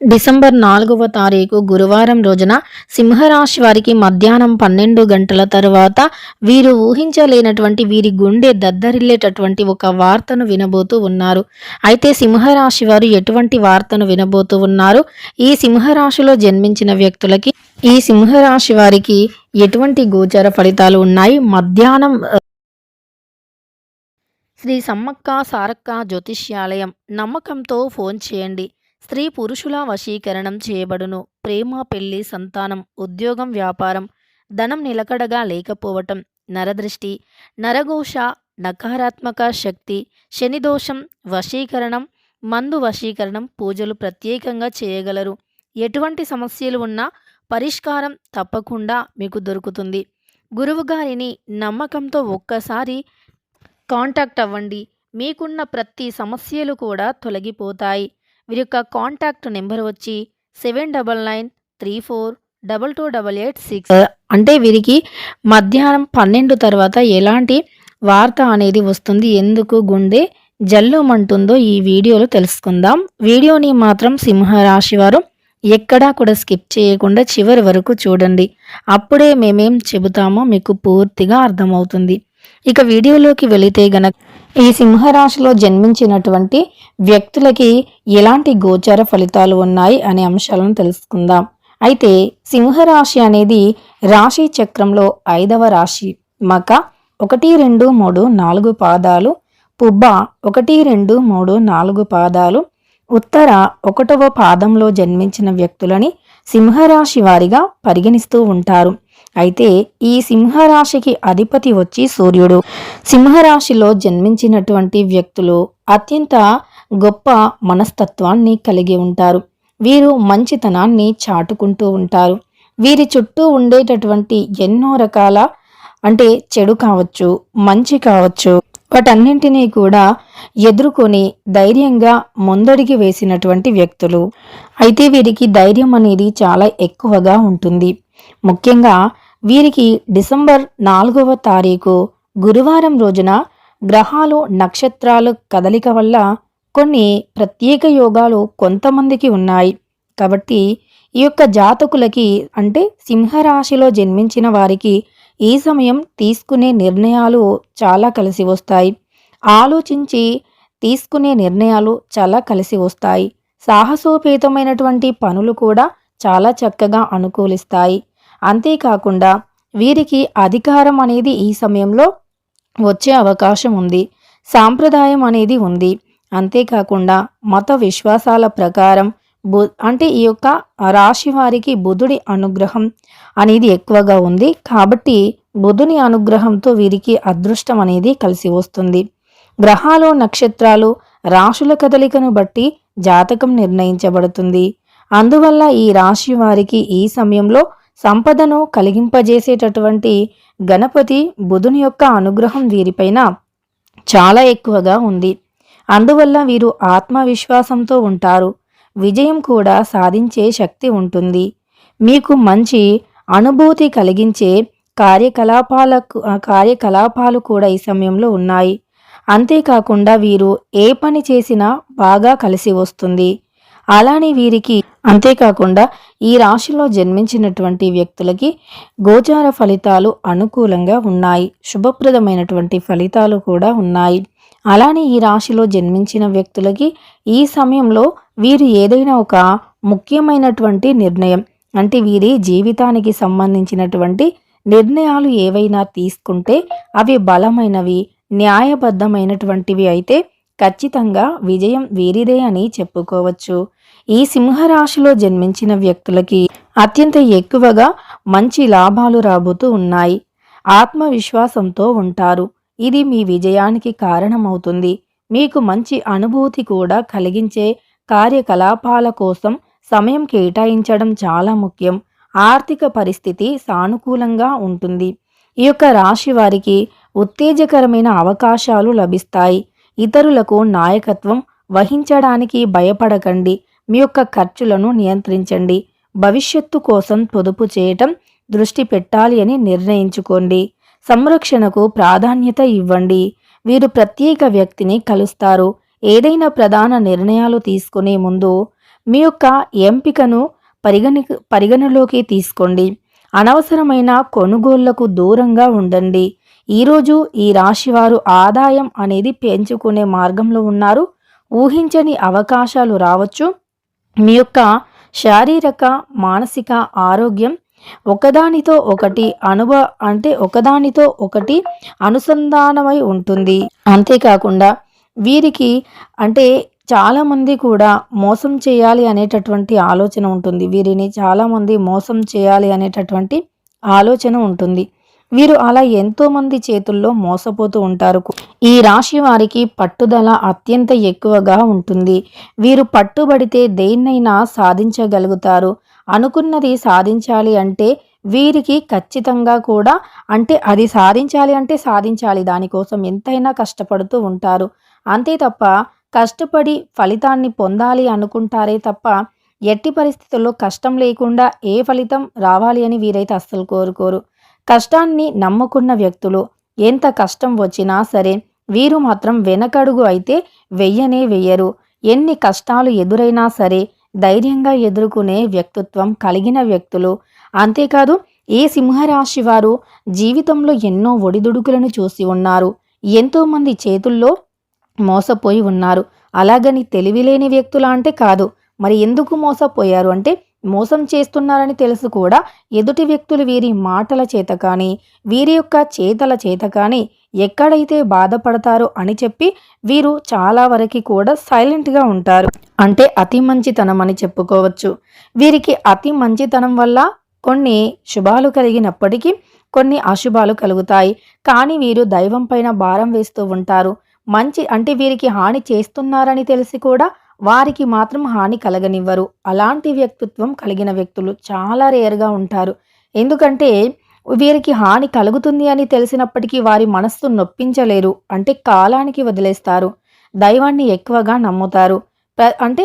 December నాలుగవ తారీఖు గురువారం రోజున సింహరాశి వారికి మధ్యాహ్నం పన్నెండు గంటల తరువాత వీరు ఊహించలేనటువంటి వీరి గుండె దద్దరిల్లేటటువంటి ఒక వార్తను వినబోతూ ఉన్నారు. అయితే సింహరాశి వారు ఎటువంటి వార్తను వినబోతూ ఉన్నారు? ఈ సింహరాశిలో జన్మించిన వ్యక్తులకి ఈ సింహరాశి వారికి ఎటువంటి గోచర ఫలితాలు ఉన్నాయి? మధ్యాహ్నం శ్రీ సమ్మక్క సారక్క జ్యోతిష్యాలయం నమ్మకంతో ఫోన్ చేయండి. స్త్రీ పురుషుల వశీకరణం చేయబడును. ప్రేమ పెళ్ళి సంతానం ఉద్యోగం వ్యాపారం ధనం నిలకడగా లేకపోవటం నరదృష్టి నరఘోష నకారాత్మక శక్తి శనిదోషం వశీకరణం మందు వశీకరణం పూజలు ప్రత్యేకంగా చేయగలరు. ఎటువంటి సమస్యలు ఉన్నా పరిష్కారం తప్పకుండా మీకు దొరుకుతుంది. గురువుగారిని నమ్మకంతో ఒక్కసారి కాంటాక్ట్ అవ్వండి. మీకున్న ప్రతి సమస్యలు కూడా తొలగిపోతాయి. వీరి యొక్క కాంటాక్ట్ నెంబర్ వచ్చి seven double nine three four double two double eight six అంటే వీరికి మధ్యాహ్నం పన్నెండు తర్వాత ఎలాంటి వార్త అనేది వస్తుంది ఎందుకు గుండె జల్లుమంటుందో ఈ వీడియోలో తెలుసుకుందాం. వీడియోని మాత్రం సింహరాశి వారు ఎక్కడా కూడా స్కిప్ చేయకుండా చివరి వరకు చూడండి. అప్పుడే మేమేం చెబుతామో మీకు పూర్తిగా అర్థమవుతుంది. ఇక వీడియోలోకి వెళితే గనక ఈ సింహరాశిలో జన్మించినటువంటి వ్యక్తులకి ఎలాంటి గోచర ఫలితాలు ఉన్నాయి అనే అంశాలను తెలుసుకుందాం. అయితే సింహరాశి అనేది రాశి చక్రంలో ఐదవ రాశి. మక ఒకటి రెండు మూడు నాలుగు పాదాలు. పుబ్బ ఒకటి రెండు మూడు నాలుగు పాదాలు. ఉత్తర ఒకటవ పాదంలో జన్మించిన వ్యక్తులని సింహరాశి వారిగా పరిగణిస్తూ ఉంటారు. అయితే ఈ సింహరాశికి అధిపతి వచ్చి సూర్యుడు. సింహరాశిలో జన్మించినటువంటి వ్యక్తులు అత్యంత గొప్ప మనస్తత్వాన్ని కలిగి ఉంటారు. వీరు మంచితనాన్ని చాటుకుంటూ ఉంటారు. వీరి చుట్టూ ఉండేటటువంటి ఎన్నో రకాల అంటే చెడు కావచ్చు మంచి కావచ్చు వాటన్నింటినీ కూడా ఎదుర్కొని ధైర్యంగా ముందడిగి వేసినటువంటి వ్యక్తులు. అయితే వీరికి ధైర్యం అనేది చాలా ఎక్కువగా ఉంటుంది. ముఖ్యంగా వీరికి డిసెంబర్ నాలుగవ తారీఖు గురువారం రోజున గ్రహాలు నక్షత్రాలు కదలిక వల్ల కొన్ని ప్రత్యేక యోగాలు కొంతమందికి ఉన్నాయి. కాబట్టి ఈ యొక్క జాతకులకి అంటే సింహరాశిలో జన్మించిన వారికి ఈ సమయం తీసుకునే నిర్ణయాలు చాలా కలిసి వస్తాయి. ఆలోచించి తీసుకునే నిర్ణయాలు చాలా కలిసి వస్తాయి. సాహసోపేతమైనటువంటి పనులు కూడా చాలా చక్కగా అనుకూలిస్తాయి. అంతేకాకుండా వీరికి అధికారం అనేది ఈ సమయంలో వచ్చే అవకాశం ఉంది. సాంప్రదాయం అనేది ఉంది. అంతేకాకుండా మత విశ్వాసాల ప్రకారం బు అంటే ఈ యొక్క రాశి వారికి బుధుడి అనుగ్రహం అనేది ఎక్కువగా ఉంది. కాబట్టి బుధుని అనుగ్రహంతో వీరికి అదృష్టం అనేది కలిసి వస్తుంది. గ్రహాలు నక్షత్రాలు రాశుల కదలికను బట్టి జాతకం నిర్ణయించబడుతుంది. అందువల్ల ఈ రాశి వారికి ఈ సమయంలో సంపదను కలిగింపజేసేటటువంటి గణపతి బుధుని యొక్క అనుగ్రహం వీరిపైన చాలా ఎక్కువగా ఉంది. అందువల్ల వీరు ఆత్మవిశ్వాసంతో ఉంటారు. విజయం కూడా సాధించే శక్తి ఉంటుంది. మీకు మంచి అనుభూతి కలిగించే కార్యకలాపాలకు కార్యకలాపాలు కూడా ఈ సమయంలో ఉన్నాయి. అంతేకాకుండా వీరు ఏ పని చేసినా బాగా కలిసి వస్తుంది. అలానే వీరికి అంతేకాకుండా ఈ రాశిలో జన్మించినటువంటి వ్యక్తులకి గోచార ఫలితాలు అనుకూలంగా ఉన్నాయి. శుభప్రదమైనటువంటి ఫలితాలు కూడా ఉన్నాయి. అలానే ఈ రాశిలో జన్మించిన వ్యక్తులకి ఈ సమయంలో వీరు ఏదైనా ఒక ముఖ్యమైనటువంటి నిర్ణయం అంటే వీరి జీవితానికి సంబంధించినటువంటి నిర్ణయాలు ఏవైనా తీసుకుంటే అవి బలమైనవి న్యాయబద్ధమైనటువంటివి అయితే ఖచ్చితంగా విజయం వీరిదే అని చెప్పుకోవచ్చు. ఈ సింహరాశిలో జన్మించిన వ్యక్తులకి అత్యంత ఎక్కువగా మంచి లాభాలు రాబోతూ ఉన్నాయి. ఆత్మవిశ్వాసంతో ఉంటారు. ఇది మీ విజయానికి కారణమవుతుంది. మీకు మంచి అనుభూతి కూడా కలిగించే కార్యకలాపాల కోసం సమయం కేటాయించడం చాలా ముఖ్యం. ఆర్థిక పరిస్థితి సానుకూలంగా ఉంటుంది. ఈ యొక్క రాశి వారికి ఉత్తేజకరమైన అవకాశాలు లభిస్తాయి. ఇతరులకు నాయకత్వం వహించడానికి భయపడకండి. మీ యొక్క ఖర్చులను నియంత్రించండి. భవిష్యత్తు కోసం పొదుపు చేయటం దృష్టి పెట్టాలి అని నిర్ణయించుకోండి. సంరక్షణకు ప్రాధాన్యత ఇవ్వండి. వీరు ప్రత్యేక వ్యక్తిని కలుస్తారు. ఏదైనా ప్రధాన నిర్ణయాలు తీసుకునే ముందు మీ యొక్క ఎంపికను పరిగణి పరిగణలోకి తీసుకోండి. అనవసరమైన కొనుగోళ్ళకు దూరంగా ఉండండి. ఈరోజు ఈ రాశివారు ఆదాయం అనేది పెంచుకునే మార్గంలో ఉన్నారు. ఊహించని అవకాశాలు రావచ్చు. మీ యొక్క శారీరక మానసిక ఆరోగ్యం ఒకదానితో ఒకటి అనుభ అంటే ఒకదానితో ఒకటి అనుసంధానమై ఉంటుంది. అంతేకాకుండా వీరికి అంటే చాలామంది కూడా మోసం చేయాలి అనేటటువంటి ఆలోచన ఉంటుంది. వీరిని చాలామంది మోసం చేయాలి అనేటటువంటి ఆలోచన ఉంటుంది. వీరు అలా ఎంతో మంది చేతుల్లో మోసపోతూ ఉంటారు. ఈ రాశి వారికి పట్టుదల అత్యంత ఎక్కువగా ఉంటుంది. వీరు పట్టుబడితే దేన్నైనా సాధించగలుగుతారు. అనుకున్నది సాధించాలి అంటే వీరికి ఖచ్చితంగా కూడా అంటే అది సాధించాలి అంటే సాధించాలి. దానికోసం ఎంతైనా కష్టపడుతూ ఉంటారు. అంతే తప్ప కష్టపడి ఫలితాన్ని పొందాలి అనుకుంటారే తప్ప ఎట్టి పరిస్థితుల్లో కష్టం లేకుండా ఏ ఫలితం రావాలి అని వీరైతే అస్సలు కోరుకోరు. కష్టాన్ని నమ్ముకున్న వ్యక్తులు. ఎంత కష్టం వచ్చినా సరే వీరు మాత్రం వెనకడుగు అయితే వెయ్యనే వెయ్యరు. ఎన్ని కష్టాలు ఎదురైనా సరే ధైర్యంగా ఎదుర్కొనే వ్యక్తిత్వం కలిగిన వ్యక్తులు. అంతేకాదు ఏ సింహరాశి వారు జీవితంలో ఎన్నో ఒడిదుడుకులను చూసి ఉన్నారు. ఎంతోమంది చేతుల్లో మోసపోయి ఉన్నారు. అలాగని తెలివిలేని వ్యక్తులా అంటే కాదు. మరి ఎందుకు మోసపోయారు అంటే మోసం చేస్తున్నారని తెలుసు కూడా ఎదుటి వ్యక్తులు వీరి మాటల చేత కానీ వీరి యొక్క చేతల చేత కానీ ఎక్కడైతే బాధపడతారో అని చెప్పి వీరు చాలా వరకు కూడా సైలెంట్గా ఉంటారు. అంటే అతి మంచితనం అని చెప్పుకోవచ్చు. వీరికి అతి మంచితనం వల్ల కొన్ని శుభాలు కలిగినప్పటికీ కొన్ని అశుభాలు కలుగుతాయి. కానీ వీరు దైవం పైన భారం వేస్తూ ఉంటారు. మంచి అంటే వీరికి హాని చేస్తున్నారని తెలిసి కూడా వారికి మాత్రం హాని కలగనివ్వరు. అలాంటి వ్యక్తిత్వం కలిగిన వ్యక్తులు చాలా రేర్గా ఉంటారు. ఎందుకంటే వీరికి హాని కలుగుతుంది అని తెలిసినప్పటికీ వారి మనస్సు నొప్పించలేరు. అంటే కాలానికి వదిలేస్తారు. దైవాన్ని ఎక్కువగా నమ్ముతారు. అంటే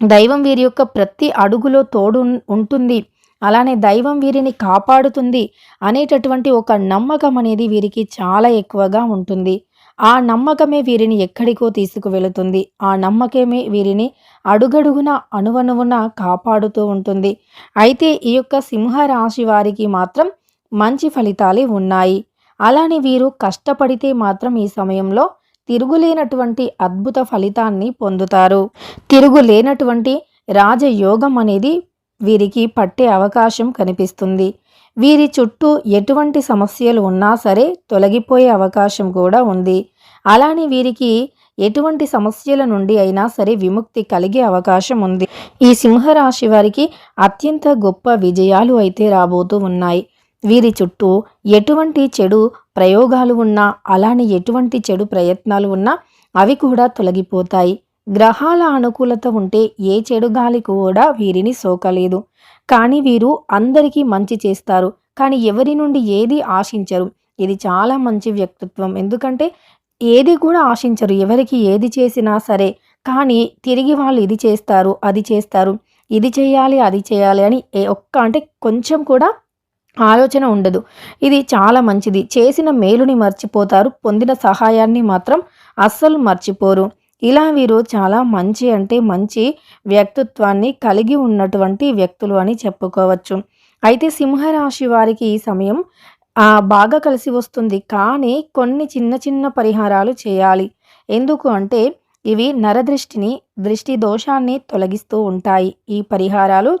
దైవం వీరి యొక్క ప్రతి అడుగులో తోడు ఉంటుంది. అలానే దైవం వీరిని కాపాడుతుంది అనేటటువంటి ఒక నమ్మకం అనేది వీరికి చాలా ఎక్కువగా ఉంటుంది. ఆ నమ్మకమే వీరిని ఎక్కడికో తీసుకువెళుతుంది. ఆ నమ్మకమే వీరిని అడుగడుగున అణువణువున కాపాడుతూ ఉంటుంది. అయితే ఈ యొక్క సింహరాశి వారికి మాత్రం మంచి ఫలితాలే ఉన్నాయి. అలానే వీరు కష్టపడితే మాత్రం ఈ సమయంలో తిరుగులేనటువంటి అద్భుత ఫలితాన్ని పొందుతారు. తిరుగులేనటువంటి రాజయోగం అనేది వీరికి పట్టే అవకాశం కనిపిస్తుంది. వీరి చుట్టూ ఎటువంటి సమస్యలు ఉన్నా సరే తొలగిపోయే అవకాశం కూడా ఉంది. అలానే వీరికి ఎటువంటి సమస్యల నుండి అయినా సరే విముక్తి కలిగే అవకాశం ఉంది. ఈ సింహరాశి వారికి అత్యంత గొప్ప విజయాలు అయితే రాబోతూ ఉన్నాయి. వీరి చుట్టూ ఎటువంటి చెడు ప్రయోగాలు ఉన్నా అలానే ఎటువంటి చెడు ప్రయత్నాలు ఉన్నా అవి కూడా తొలగిపోతాయి. గ్రహాల అనుకూలత ఉంటే ఏ చెడు గాలి కూడా వీరిని సోకలేదు. కానీ వీరు అందరికీ మంచి చేస్తారు. కానీ ఎవరి నుండి ఏది ఆశించరు? ఇది చాలా మంచి వ్యక్తిత్వం. ఎందుకంటే ఏది కూడా ఆశించరు. ఎవరికి ఏది చేసినా సరే. కానీ తిరిగి వాళ్ళు ఇది చేస్తారు అది చేస్తారు. ఇది చేయాలి అది చేయాలి అని ఒక్క అంటే కొంచెం కూడా ఆలోచన ఉండదు. ఇది చాలా మంచిది. చేసిన మేలుని మర్చిపోతారు. పొందిన సహాయాన్ని మాత్రం అస్సలు మర్చిపోరు. ఇలా వీరు చాలా మంచి అంటే మంచి వ్యక్తిత్వాన్ని కలిగి ఉన్నటువంటి వ్యక్తులు అని చెప్పుకోవచ్చు. అయితే సింహరాశి వారికి ఈ సమయం బాగా కలిసి వస్తుంది. కానీ కొన్ని చిన్న చిన్న పరిహారాలు చేయాలి. ఎందుకు అంటే ఇవి నరదృష్టిని దృష్టి దోషాన్ని తొలగిస్తూ ఉంటాయి. ఈ పరిహారాలు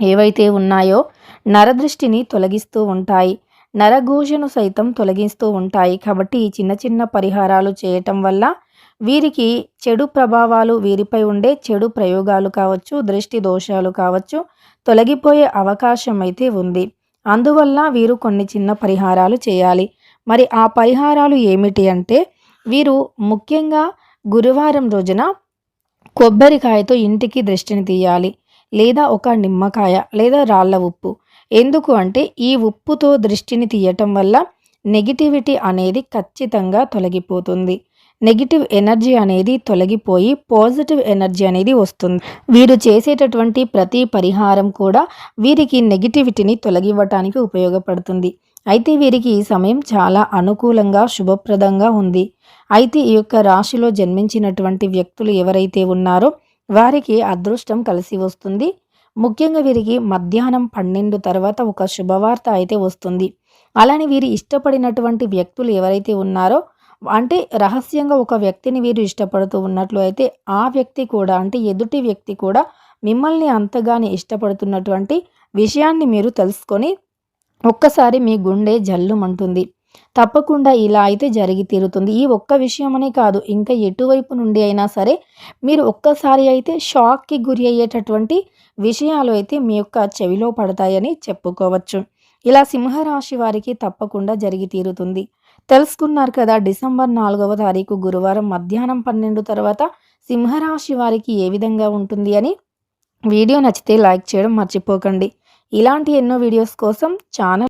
ఏవైతే ఉన్నాయో నరదృష్టిని తొలగిస్తూ ఉంటాయి. నరఘోషను సైతం తొలగిస్తూ ఉంటాయి. కాబట్టి ఈ చిన్న చిన్న పరిహారాలు చేయటం వల్ల వీరికి చెడు ప్రభావాలు వీరిపై ఉండే చెడు ప్రయోగాలు కావచ్చు దృష్టి దోషాలు కావచ్చు తొలగిపోయే అవకాశం అయితే ఉంది. అందువల్ల వీరు కొన్ని చిన్న పరిహారాలు చేయాలి. మరి ఆ పరిహారాలు ఏమిటి అంటే వీరు ముఖ్యంగా గురువారం రోజున కొబ్బరికాయతో ఇంటికి దృష్టిని తీయాలి. లేదా ఒక నిమ్మకాయ లేదా రాళ్ళ ఉప్పు. ఎందుకు అంటే ఈ ఉప్పుతో దృష్టిని తీయటం వల్ల నెగిటివిటీ అనేది ఖచ్చితంగా తొలగిపోతుంది. నెగిటివ్ ఎనర్జీ అనేది తొలగిపోయి పాజిటివ్ ఎనర్జీ అనేది వస్తుంది. వీరు చేసేటటువంటి ప్రతి పరిహారం కూడా వీరికి నెగిటివిటీని తొలగివ్వటానికి ఉపయోగపడుతుంది. అయితే వీరికి ఈ సమయం చాలా అనుకూలంగా శుభప్రదంగా ఉంది. అయితే ఈ యొక్క రాశిలో జన్మించినటువంటి వ్యక్తులు ఎవరైతే ఉన్నారో వారికి అదృష్టం కలిసి వస్తుంది. ముఖ్యంగా వీరికి మధ్యాహ్నం పన్నెండు తర్వాత ఒక శుభవార్త అయితే వస్తుంది. అలానే వీరు ఇష్టపడినటువంటి వ్యక్తులు ఎవరైతే ఉన్నారో అంటే రహస్యంగా ఒక వ్యక్తిని వీరు ఇష్టపడుతూ ఉన్నట్లు అయితే ఆ వ్యక్తి కూడా అంటే ఎదుటి వ్యక్తి కూడా మిమ్మల్ని అంతగానే ఇష్టపడుతున్నటువంటి విషయాన్ని మీరు తెలుసుకొని ఒక్కసారి మీ గుండె జల్లుమంటుంది. తప్పకుండా ఇలా అయితే జరిగి తీరుతుంది. ఈ ఒక్క విషయమనే కాదు ఇంకా ఎటువైపు నుండి అయినా సరే మీరు ఒక్కసారి అయితే షాక్కి గురి అయ్యేటటువంటి విషయాలు అయితే మీ యొక్క చెవిలో పడతాయని చెప్పుకోవచ్చు. ఇలా సింహరాశి వారికి తప్పకుండా జరిగి తీరుతుంది. తెలుసుకున్నారు కదా డిసెంబర్ నాలుగవ తారీఖు గురువారం మధ్యాహ్నం పన్నెండు తర్వాత సింహరాశి వారికి ఏ విధంగా ఉంటుంది అని వీడియో నచ్చితే లైక్ చేయడం మర్చిపోకండి. ఇలాంటి ఎన్నో వీడియోస్ కోసం ఛానల్